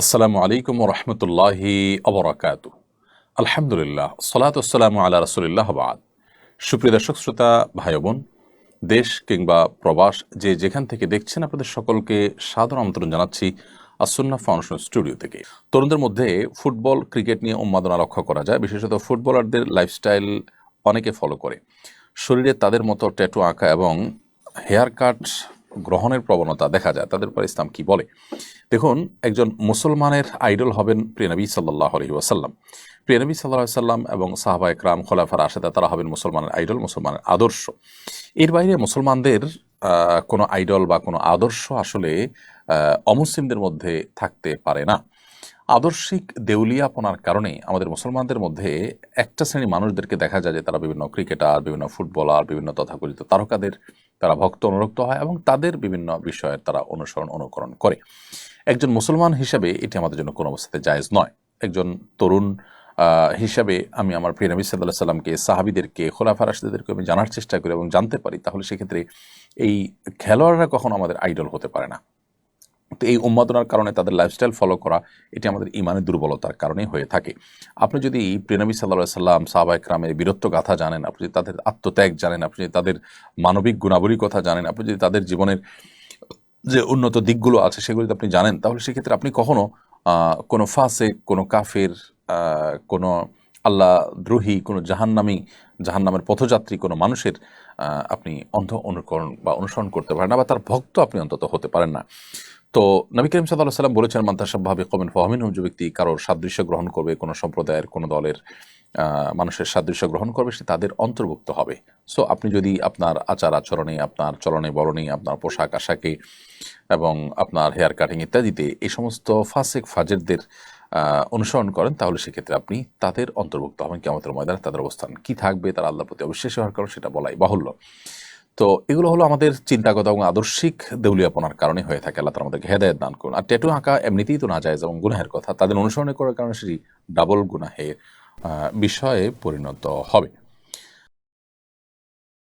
আসসালামু আলাইকুম রহমতুল্লাহি অবরাকাত আলহামদুলিল্লাহ সালাতাম আল্লাহ রসুলিল্লাহ বাদ। সুপ্রিয় দর্শক, শ্রোতা ভাই বোন দেশ কিংবা প্রবাস, যে যেখান থেকে দেখছেন আপনাদের সকলকে সাধারণ আমন্ত্রণ জানাচ্ছি আসন্না ফাউন্ডেশন স্টুডিও থেকে। তরুণদের মধ্যে ফুটবল, ক্রিকেট নিয়ে উন্মাদনা লক্ষ্য করা যায়, বিশেষত ফুটবলারদের লাইফস্টাইল অনেকে ফলো করে। শরীরে তাদের মতো ট্যাটু আঁকা এবং হেয়ার কাট গ্রহণের প্রবণতা দেখা যায়। তাদের পর ইসলাম কি বলে? দেখুন, একজন মুসলমানের আইডল হবেন প্রিয়নবী সাল্লাহ আলহি ওয়াসাল্লাম। প্রিয়নবী সাল্লাহ সাল্লাম এবং সাহাবা একরাম, খোলাফার আশেদা তারা হবেন মুসলমানের আইডল, মুসলমানের আদর্শ। এর বাইরে মুসলমানদের কোনো আইডল বা কোনো আদর্শ আসলে অমুসলিমদের মধ্যে থাকতে পারে না। আদর্শিক দেউলিয়াপনার কারণে আমাদের মুসলমানদের মধ্যে একটা শ্রেণি মানুষদেরকে দেখা যায় যে তারা বিভিন্ন ক্রিকেটার, বিভিন্ন ফুটবলার, বিভিন্ন তথাকথিত তারকাদের তারা ভক্ত অনুরক্ত হয় এবং তাদের বিভিন্ন বিষয়ের তারা অনুসরণ, অনুকরণ করে। একজন মুসলমান হিসাবে এটি আমাদের জন্য কোনো অবস্থাতে জায়েজ নয়। একজন তরুণ হিসাবে আমি আমার প্রিয় নবী সাল্লাহ সাল্লামকে, সাহাবিদেরকে, খোলাফা রাশিদেরকে আমি জানার চেষ্টা করি এবং জানতে পারি। তাহলে সেক্ষেত্রে এই খেলোয়াড়রা কখনো আমাদের আইডল হতে পারে না। তো এই উন্মাদনার কারণে তাদের লাইফস্টাইল ফলো করা এটি আমাদের ইমানের দুর্বলতার কারণে হয়ে থাকে। আপনি যদি প্রেনবী সাল্লা সাল্লাম সাহাবাহিক রামের বীরত্ব গাথা জানেন আপনি যদি তাদের আত্মত্যাগ জানেন আপনি যদি তাদের মানবিক গুণাবলীর কথা জানেন আপনি যদি তাদের জীবনের যে উন্নত দিকগুলো আছে সেগুলো যদি আপনি জানেন তাহলে সেক্ষেত্রে আপনি কখনো আহ, কোনো ফাঁসে কোনো কাফের কোনো আল্লাহ দ্রোহী কোনো জাহান্নামি জাহান্নামের পথযাত্রী কোনো মানুষের আপনি অন্ধ অনুকরণ বা অনুসরণ করতে পারেন না বা তার ভক্ত আপনি অন্তত হতে পারেন না। তো নবী করিম সাল্লাহ সাল্লাম বলেছেন মান্তাসাবভাবে কমেন ফহমিন যে ব্যক্তি কারোর সাদৃশ্য গ্রহণ করবে, কোনো সম্প্রদায়ের, কোনো দলের মানুষের সাদৃশ্য গ্রহণ করবে, সে তাদের অন্তর্ভুক্ত হবে। সো আপনি যদি আপনার আচার আচরণে, আপনার চলনে বরণে আপনার পোশাক আশাকে এবং আপনার হেয়ার কাটিং ইত্যাদিতে এই সমস্ত ফাসেক, ফাজেরদের অনুসরণ করেন, তাহলে সেক্ষেত্রে আপনি তাদের অন্তর্ভুক্ত হবেন। কেমতের ময়দানে তাদের অবস্থান কি থাকবে, তার আল্লাহ প্রতি অবিশ্বাসী হওয়ার কারণ সেটা বলাই বাহুল্য। তো এগুলো হলো আমাদের চিন্তাগত এবং আদর্শিক দেউলিয়াপনার কারণে হয়ে থাকে। আল্লাহ আমাদেরকে হেদায়ত দান করুন। আর ট্যাটু আঁকা এমনিতেই তো না যায় এবং গুনাহের কথা। তাদের অনুসরণ করার কারণে সেটি ডাবল গুনাহের বিষয়ে পরিণত হবে।